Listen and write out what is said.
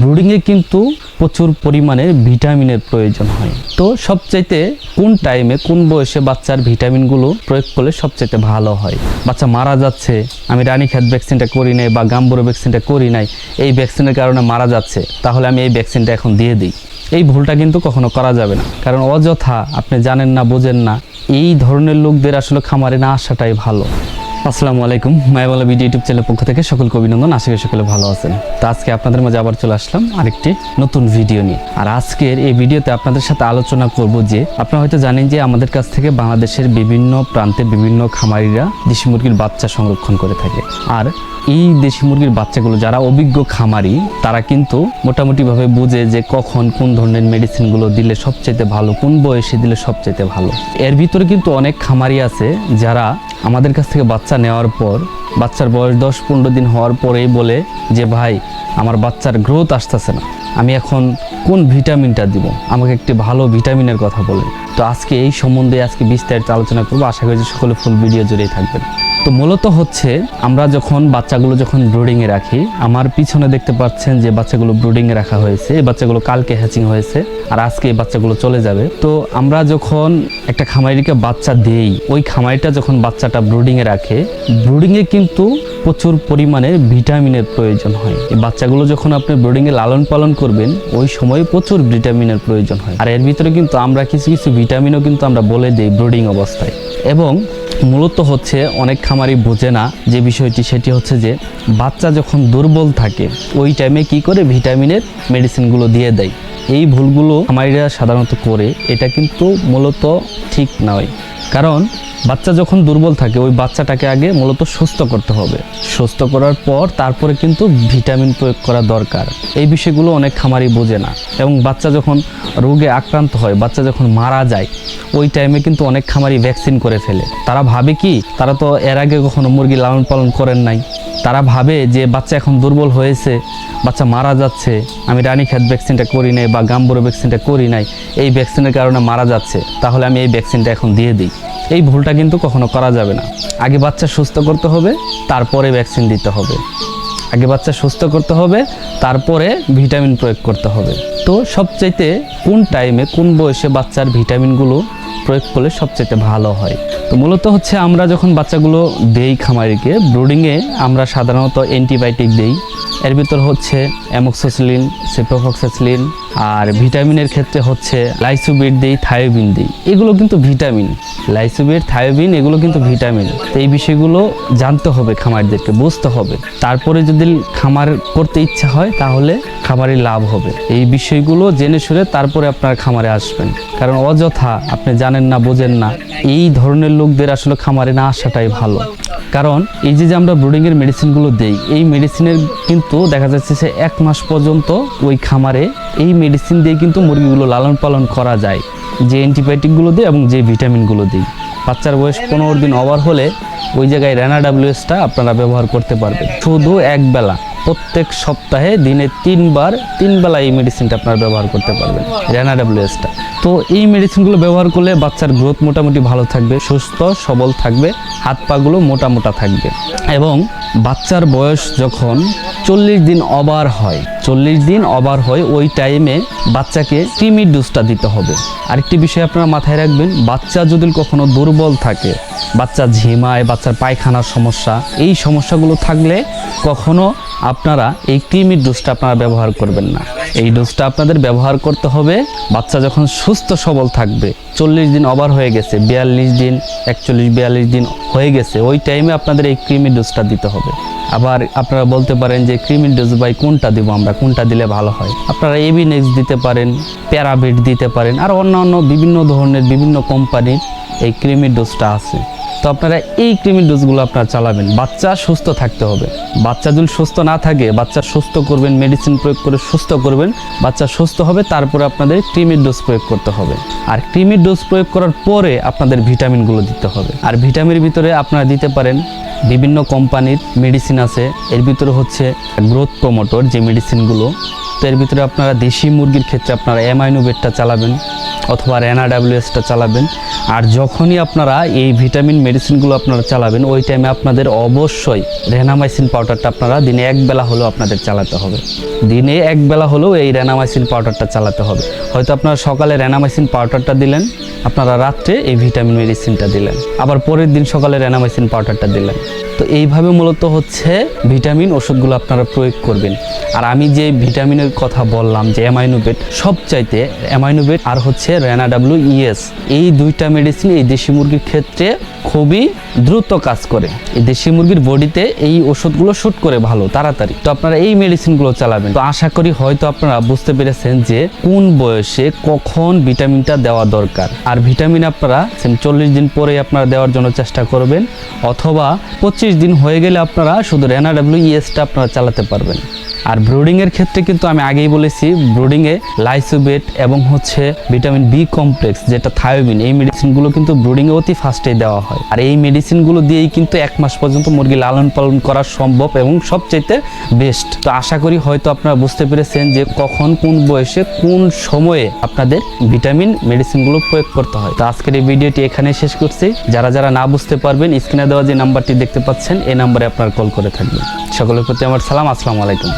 ব্রুডিংয়ে কিন্তু প্রচুর পরিমাণে ভিটামিনের প্রয়োজন হয়। তো সবচাইতে কোন টাইমে, কোন বয়সে বাচ্চার ভিটামিনগুলো প্রয়োগ করলে সবচাইতে ভালো হয়? বাচ্চা মারা যাচ্ছে, আমি রানীক্ষেত ভ্যাকসিনটা করি নাই বা গাম্বুরো ভ্যাকসিনটা করি নাই, এই ভ্যাকসিনের কারণে মারা যাচ্ছে, তাহলে আমি এই ভ্যাকসিনটা এখন দিয়ে দিই। এই ভুলটা কিন্তু কখনো করা যাবে না, কারণ অযথা আপনি জানেন না, বোঝেন না, এই ধরনের লোকদের আসলে খামারে না আসাটাই ভালো। আসসালামু আলাইকুম। মায়াবালা ভিডিও ইউটিউব চ্যানেলের পক্ষ থেকে সকল অভিনন্দন। আশা করি সকলে ভালো আছেন। তো আজকে আপনাদের মাঝে আবার চলে আসলাম আরেকটি নতুন ভিডিও নিয়ে। আর আজকের এই ভিডিওতে আপনাদের সাথে আলোচনা করব যে, আপনারা হয়তো জানেন যে আমাদের কাছ থেকে বাংলাদেশের বিভিন্ন প্রান্তে বিভিন্ন খামারিরা দেশি মুরগির বাচ্চা সংরক্ষণ করে থাকে। আর এই দেশি মুরগির বাচ্চাগুলো যারা অভিজ্ঞ খামারি, তারা কিন্তু মোটামুটিভাবে বুঝে যে কখন কোন ধরনের মেডিসিনগুলো দিলে সবচাইতে ভালো, কোন বয়সে দিলে সবচাইতে ভালো। এর ভিতরে কিন্তু অনেক খামারি আছে যারা আমাদের কাছ থেকে বাচ্চা নেওয়ার পর বাচ্চার বয়স দশ পনেরো দিন হওয়ার পরেই বলে যে, ভাই, আমার বাচ্চার গ্রোথ আসতেছে না। আমি এখন কোন ভিটামিনটা দিব? আমাকে একটি ভালো ভিটামিনের কথা বলেন তো আজকে এই সম্বন্ধে আজকে বিস্তারিত আলোচনা করব। আশা করি যে সকলে ফুল ভিডিও জুড়েই থাকবেন। তো মূলত হচ্ছে, আমরা যখন বাচ্চাগুলো যখন ব্রুডিংয়ে রাখি, আমার পিছনে দেখতে পাচ্ছেন যে বাচ্চাগুলো ব্রুডিংয়ে রাখা হয়েছে, এই বাচ্চাগুলো কালকে হ্যাচিং হয়েছে, আর আজকে এই বাচ্চাগুলো চলে যাবে। তো আমরা যখন একটা খামারিকে বাচ্চা দেই, ওই খামারিটা যখন বাচ্চাটা ব্রুডিংয়ে রাখে ব্রুডিংয়ে কিন্তু প্রচুর পরিমাণে ভিটামিনের প্রয়োজন হয়। এই বাচ্চাগুলো যখন আপনি ব্রুডিংয়ে লালন পালন করবেন, ওই সময় প্রচুর ভিটামিনের প্রয়োজন হয়। আর এর ভিতরে কিন্তু আমরা কিছু কিছু ভিটামিনও কিন্তু আমরা বলে দিই ব্রুডিং অবস্থায়। এবং মূলত হচ্ছে অনেক খামারি বোঝে না যে বিষয়টি, সেটি হচ্ছে যে বাচ্চা যখন দুর্বল থাকে, ওই টাইমে কি করে ভিটামিনের মেডিসিনগুলো দিয়ে দেয়। এই ভুলগুলো খামারিরা সাধারণত করে, এটা কিন্তু মূলত ঠিক নয়। কারণ বাচ্চা যখন দুর্বল থাকে, ওই বাচ্চাটাকে আগে মূলত সুস্থ করতে হবে। সুস্থ করার পর তারপরে কিন্তু ভিটামিন প্রয়োগ করা দরকার। এই বিষয়গুলো অনেক খামারি বোঝে না। এবং বাচ্চা যখন রোগে আক্রান্ত হয়, বাচ্চা যখন মারা যায়, ওই টাইমে কিন্তু অনেক খামারি ভ্যাকসিন করে ফেলে। তারা ভাবে কি, তারা তো এর আগে কখনো মুরগি লালন পালন করেন নাই। তারা ভাবে যে বাচ্চা এখন দুর্বল হয়েছে, বাচ্চা মারা যাচ্ছে, আমি রানীক্ষেত ভ্যাকসিনটা করি নাই বা গাম্বুরো ভ্যাকসিনটা করি নাই, এই ভ্যাকসিনের কারণে মারা যাচ্ছে, তাহলে আমি এই ভ্যাকসিনটা এখন দিয়ে দিই। এই ভুলটা কিন্তু কখনো করা যাবে না। আগে বাচ্চা সুস্থ করতে হবে, তারপরে ভ্যাকসিন দিতে হবে। আগে বাচ্চা সুস্থ করতে হবে, তারপরে ভিটামিন প্রয়োগ করতে হবে। তো সবচাইতে কোন টাইমে কোন বয়সে বাচ্চার ভিটামিনগুলো প্রয়োগ করলে সবচেয়ে ভালো হয়। তো মূলত হচ্ছে আমরা যখন বাচ্চাগুলো দেই খামারিকে ব্রুডিংয়ে আমরা সাধারণত অ্যান্টিবায়োটিক দেই। এর ভিতর হচ্ছে অ্যামোক্সোসিলিন সেপ্রোফক্সাসিলিন আর ভিটামিনের ক্ষেত্রে হচ্ছে লাইসোবিট দিই থায়োবিন দিই। এগুলো কিন্তু ভিটামিন। লাইসোবিট থায়োবিন এগুলো কিন্তু ভিটামিন। তো এই বিষয়গুলো জানতে হবে খামারদেরকে, বুঝতে হবে। তারপরে যদি খামার করতে ইচ্ছা হয়, তাহলে খামারে লাভ হবে। এই বিষয়গুলো জেনে শুনে তারপরে আপনার খামারে আসবেন। কারণ অযথা, আপনি জানেন না, বোঝেন না। এই ধরনের লোকদের আসলে খামারে না আসাটাই ভালো। কারণ এই যে যে আমরা ব্রুডিংয়ের মেডিসিনগুলো দেই, এই মেডিসিনের কিন্তু দেখা যাচ্ছে যে এক মাস পর্যন্ত ওই খামারে এই মেডিসিন দিয়ে কিন্তু মুরগিগুলো লালন পালন করা যায়। যে অ্যান্টিবায়োটিকগুলো দিই এবং যে ভিটামিনগুলো দিই। বাচ্চার বয়স পনেরো দিন ওভার হলে ওই জায়গায় র্যানা ডাব্লিউএসটা আপনারা ব্যবহার করতে পারবেন। শুধু এক বেলা, প্রত্যেক সপ্তাহে দিনে তিনবার, তিন বেলা এই মেডিসিনটা আপনারা ব্যবহার করতে পারবেন র্যানা ডাব্লিউএসটা তো এই মেডিসিনগুলো ব্যবহার করলে বাচ্চার গ্রোথ মোটামুটি ভালো থাকবে, সুস্থ, সবল থাকবে, হাত পাগুলো মোটা মোটা থাকবে। এবং বাচ্চার বয়স যখন চল্লিশ দিন অবার হয়, চল্লিশ দিন অবার হয়, ওই টাইমে বাচ্চাকে ক্রিমির ডোজটা দিতে হবে। আরেকটি বিষয় আপনারা মাথায় রাখবেন, বাচ্চা যদি কখনো দুর্বল থাকে, বাচ্চা ঝিমায়, বাচ্চার পায়খানার সমস্যা, এই সমস্যাগুলো থাকলে কখনো আপনারা এই ক্রিমির ডোজটা আপনারা ব্যবহার করবেন না। এই ডোজটা আপনাদের ব্যবহার করতে হবে। বাচ্চা যখন সুস্থ, সবল থাকবে, চল্লিশ দিন ওভার হয়ে গেছে, বিয়াল্লিশ দিন, একচল্লিশ, বিয়াল্লিশ দিন হয়ে গেছে, ওই টাইমে আপনাদের এই ক্রিমির ডোজটা দিতে হবে। আবার আপনারা বলতে পারেন যে ক্রিমির ডোজ বাই কোনটা দিব আমরা? কোনটা দিলে ভালো হয়? আপনারা এবি নেক্স দিতে পারেন প্যারাবিট দিতে পারেন, আর অন্যান্য বিভিন্ন ধরনের বিভিন্ন কোম্পানির এই ক্রিমির ডোজটা আছে। তো আপনারা এই ক্রিমির ডোজগুলো আপনারা চালাবেন। বাচ্চা সুস্থ থাকতে হবে। বাচ্চা যদি সুস্থ না থাকে, বাচ্চা সুস্থ করবেন মেডিসিন প্রয়োগ করে সুস্থ করবেন, বাচ্চা সুস্থ হবে, তারপরে আপনাদের ক্রিমির ডোজ প্রয়োগ করতে হবে। আর ক্রিমির ডোজ প্রয়োগ করার পরে আপনাদের ভিটামিনগুলো দিতে হবে। আর ভিটামিনের ভিতরে আপনারা দিতে পারেন বিভিন্ন কোম্পানির মেডিসিন আছে। এর ভিতরে হচ্ছে গ্রোথ প্রমোটর যে মেডিসিনগুলো তো এর ভিতরে আপনারা দেশি মুরগির ক্ষেত্রে আপনারা অ্যামাইনোবেটটা চালাবেন। অথবা রেনা ডাব্লিউএসটা চালাবেন। আর যখনই আপনারা এই ভিটামিন মেডিসিনগুলো আপনারা চালাবেন, ওই টাইমে আপনাদের অবশ্যই রেনামাইসিন পাউডারটা আপনারা দিনে এক বেলা হলেও আপনাদের চালাতে হবে। দিনে এক বেলা হলেও এই রেনামাইসিন পাউডারটা চালাতে হবে। হয়তো আপনারা সকালে রেনামাইসিন পাউডারটা দিলেন, আপনারা রাত্রে এই ভিটামিন মেডিসিনটা দিলেন, আবার পরের দিন সকালে রেনামাইসিন পাউডারটা দিলেন। তো এইভাবে মূলত হচ্ছে ভিটামিন ওষুধগুলো আপনারা প্রয়োগ করবেন। আর আমি যে ভিটামিনের কথা বললাম, যে অ্যামাইনোবেট সবচাইতে অ্যামাইনোবেট আর হচ্ছে রেনা ডাব্লিউ ইএস এই দুইটা মেডিসিন এই দেশি মুরগির ক্ষেত্রে খুবই দ্রুত কাজ করে। এই দেশি মুরগির বডিতে এই ওষুধগুলো শুট করে ভালো, তাড়াতাড়ি। তো আপনারা এই মেডিসিনগুলো চালাবেন। তো আশা করি হয়তো আপনারা বুঝতে পেরেছেন যে কোন বয়সে কখন ভিটামিনটা দেওয়া দরকার। আর ভিটামিন আপনারা চল্লিশ দিন পরে আপনারা দেওয়ার জন্য চেষ্টা করবেন, অথবা পঁচিশ দিন হয়ে গেলে আপনারা শুধু এনআরডাব্লিউ ডাব্লিউ ইএসটা আপনারা চালাতে পারবেন। আর ব্রুডিংয়ের ক্ষেত্রে কিন্তু আমি আগেই বলেছি ব্রুডিংয়ে লাইসোবেট এবং হচ্ছে ভিটামিন বি কমপ্লেক্স যেটা থায়োবিন এই মেডিসিনগুলো কিন্তু ব্রুডিংয়ে অতি ফাস্টেই দেওয়া হয়। আর এই মেডিসিনগুলো দিয়েই কিন্তু এক মাস পর্যন্ত মুরগি লালন পালন করা সম্ভব এবং সবচাইতে বেস্ট তো আশা করি হয়তো আপনারা বুঝতে পেরেছেন যে কখন কোন বয়সে কোন সময়ে আপনাদের ভিটামিন মেডিসিনগুলো প্রয়োগ করতে হয়। তো আজকের এই ভিডিওটি এখানে শেষ করছি। যারা যারা না বুঝতে পারবেন স্ক্রিনে দেওয়া যে নাম্বারটি দেখতে পাচ্ছেন, এই নাম্বারে আপনারা কল করে থাকবেন। সকলের প্রতি আমার সালাম, আসসালামু আলাইকুম।